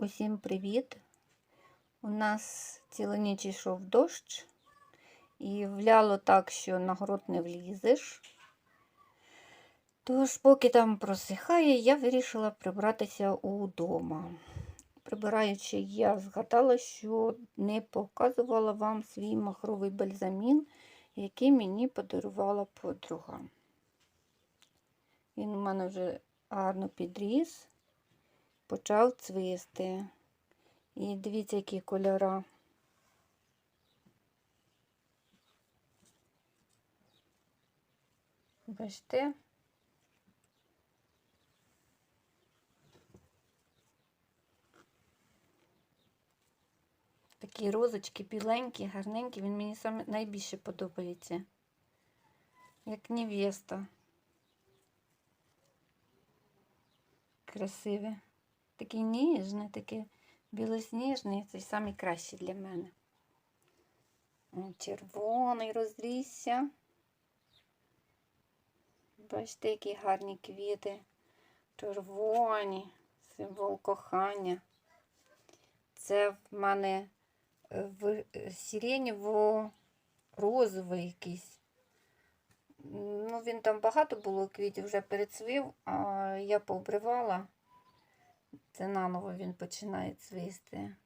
Усім привіт! У нас цілу ніч йшов дощ і вляло так, що на город не влізеш. Тож, поки там просихає, я вирішила прибратися удома. Прибираючи, я згадала, що не показувала вам свій махровий бальзамін, який мені подарувала подруга. Він у мене вже гарно підріс почав цвісти. І дивіться, які кольора. Бачите? Такі розочки біленькі, гарненькі, він мені саме найбільше подобається. Як невеста. Красиве. Такий ніжний, такий білосніжний, це найкращий для мене. Червоний розрісся. Бачите, які гарні квіти. Червоні, символ кохання. Це в мене в сиренєво-розовий якийсь. Ну, він там багато було квітів, вже перецвів, а я пообривала. Це наново він починає цвісти.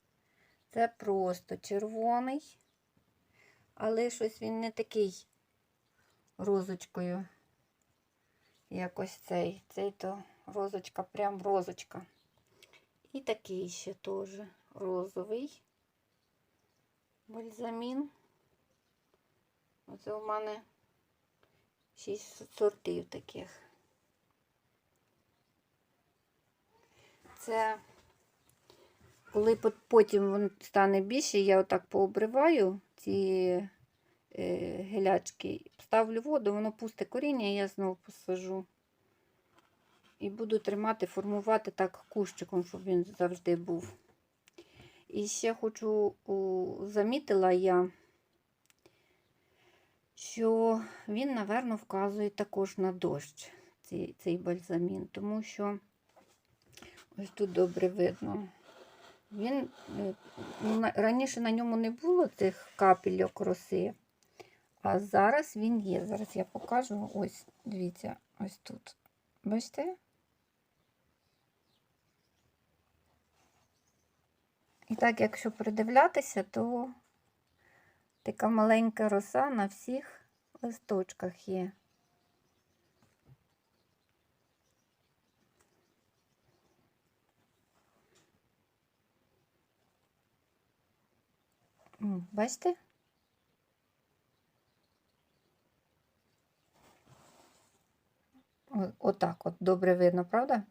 Це просто червоний, але щось він не такий розочкою. Якось цей. Цей то розочка, прям розочка. І такий ще теж розовий бальзамін. Оце у мене шість сортів таких. Це коли потім він стане більше, я отак пообриваю ці е, гелячки, ставлю воду, воно пусте коріння, і я знову посажу. І буду тримати, формувати так кущиком, щоб він завжди був. І ще хочу замітила я, що він, напевно, вказує також на дощ, цей, цей бальзамін, тому що. Ось тут добре видно. Він е, раніше на ньому не було цих капельок роси, а зараз він є. Зараз я покажу. Ось, дивіться, ось тут. Бачите? І так, якщо придивлятися, то така маленька роса на всіх листочках є. Бачите? Отак от добре видно, правда?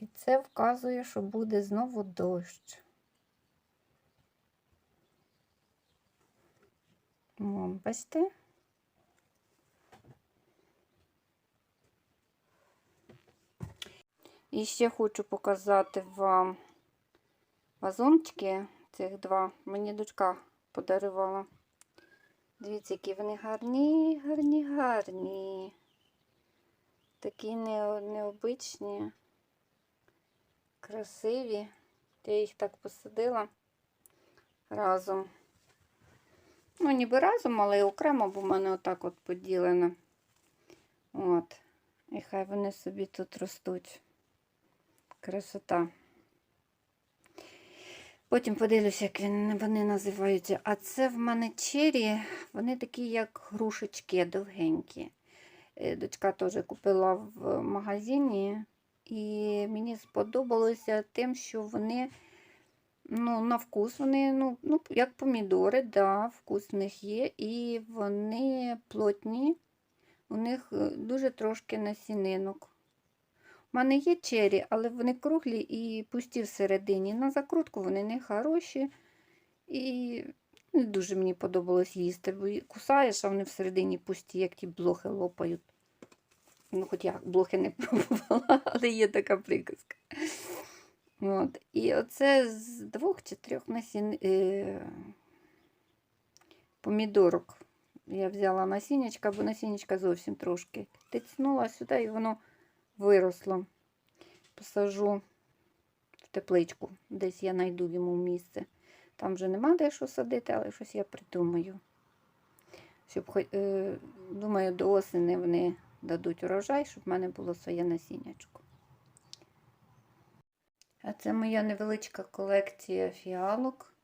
І це вказує, що буде знову дощ. О, бачите? І ще хочу показати вам вазончики цих два. Мені дочка подарувала. Дивіться, які вони гарні, гарні, гарні. Такі не, необичні, красиві. Я їх так посадила разом. Ну, ніби разом, але і окремо, бо в мене отак от поділено. От. І хай вони собі тут ростуть. Красота. Потім подивлюся, як вони називаються. А це в мене чері, вони такі, як грушечки довгенькі. Е, дочка теж купила в магазині, і мені сподобалося тим, що вони ну, на вкус вони, ну, ну, як помідори, да, вкус в них є, і вони плотні, у них е, дуже трошки насінинок. У мене є чері, але вони круглі і пусті всередині. На закрутку вони не хороші. І не дуже мені подобалось їсти, бо кусаєш, а вони всередині пусті, як ті блохи лопають. Ну, хоч я блохи не пробувала, але є така приказка. От. І оце з двох чи трьох насін... е... помідорок. Я взяла насіннячка, бо насіннячка зовсім трошки. Тицнула сюди і воно виросло. Посажу в тепличку. Десь я знайду йому місце. Там вже нема де що садити, але щось я придумаю. Щоб, е, думаю, до осені вони дадуть урожай, щоб в мене було своє насіннячко. А це моя невеличка колекція фіалок.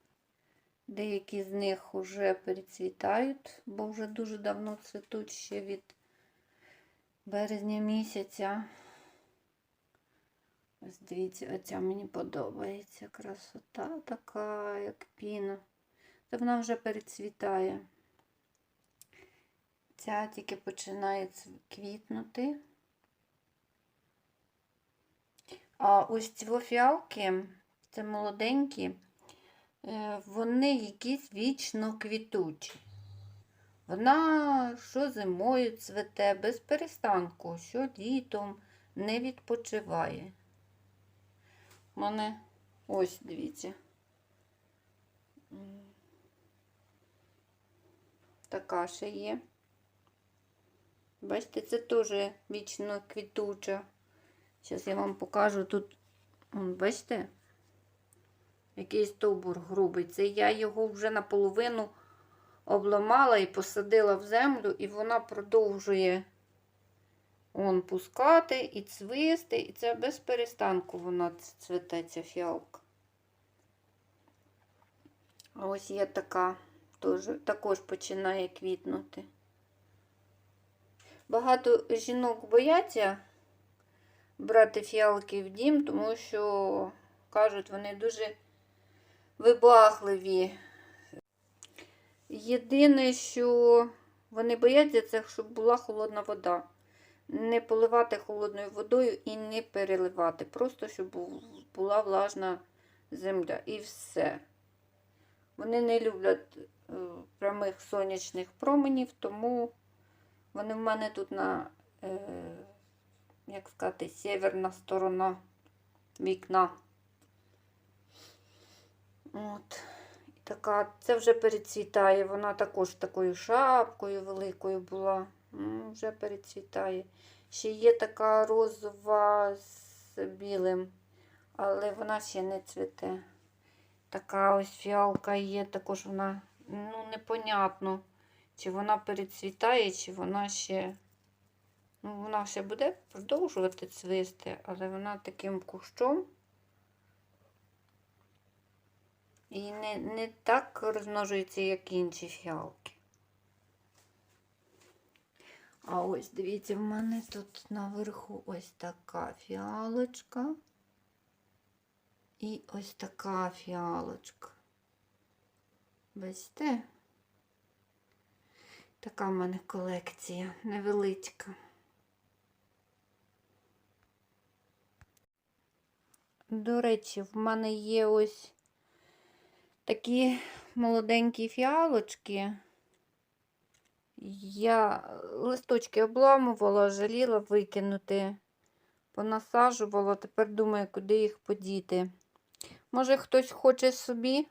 Деякі з них вже перецвітають, бо вже дуже давно цвітуть ще від березня місяця. Ось дивіться, оця мені подобається. Красота така, як піна. Та вона вже перецвітає. Ця тільки починає квітнути. А ось ці фіалки, це молоденькі, е, вони якісь вічно квітучі. Вона що зимою цвете без перестанку, що літом не відпочиває. У мене ось дивіться. Така ще є. Бачите, це теж вічно квітуча. Зараз я вам покажу тут, бачите, який стовбур грубий. Це я його вже наполовину обламала і посадила в землю, і вона продовжує он пускати і цвисти, і це без перестанку вона ц- цвіте, ця фіалка. А ось є така, теж, також починає квітнути. Багато жінок бояться брати фіалки в дім, тому що кажуть, вони дуже вибагливі. Єдине, що вони бояться, це щоб була холодна вода. Не поливати холодною водою і не переливати. Просто щоб була влажна земля. І все. Вони не люблять е, прямих сонячних променів, тому вони в мене тут на, е, як сказати, северна сторона вікна. От. І така, це вже перецвітає. Вона також такою шапкою великою була. Вже перецвітає. Ще є така розова з білим, але вона ще не цвіте. Така ось фіалка є, також вона, ну, непонятно, чи вона перецвітає, чи вона ще. Ну, вона ще буде продовжувати цвісти, але вона таким кущом. І не, не так розмножується, як інші фіалки. А ось дивіться, в мене тут наверху ось така фіалочка. І ось така фіалочка. Бачите? Така в мене колекція невеличка. До речі, в мене є ось такі молоденькі фіалочки. Я листочки обламувала, жаліла викинути, понасаджувала, тепер думаю, куди їх подіти. Може, хтось хоче собі?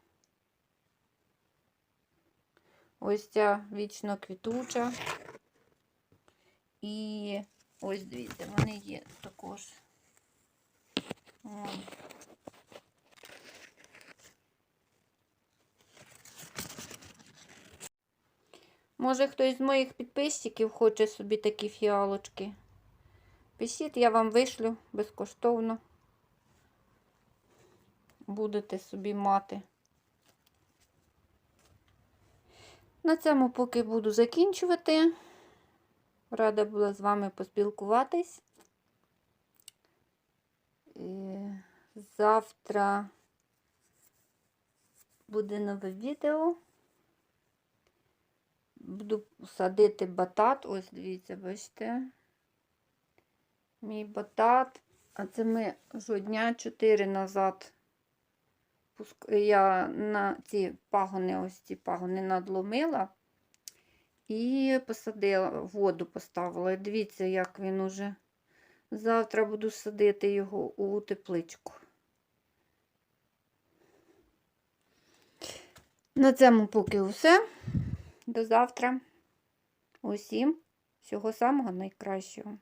Ось ця вічно квітуча. І ось дивіться, вони є також. Вон. Може, хтось з моїх підписчиків хоче собі такі фіалочки. Пишіть, я вам вишлю безкоштовно. Будете собі мати. На цьому поки буду закінчувати. Рада була з вами поспілкуватись. Е, Завтра буде нове відео. Буду садити батат. Ось, дивіться, бачите. Мій батат. А це ми вже дня 4 назад. Я на ці пагони, ось ці пагони надломила і посадила, воду поставила. Дивіться, як він уже. Завтра буду садити його у тепличку. На цьому поки все. До завтра. Усім всього самого найкращого.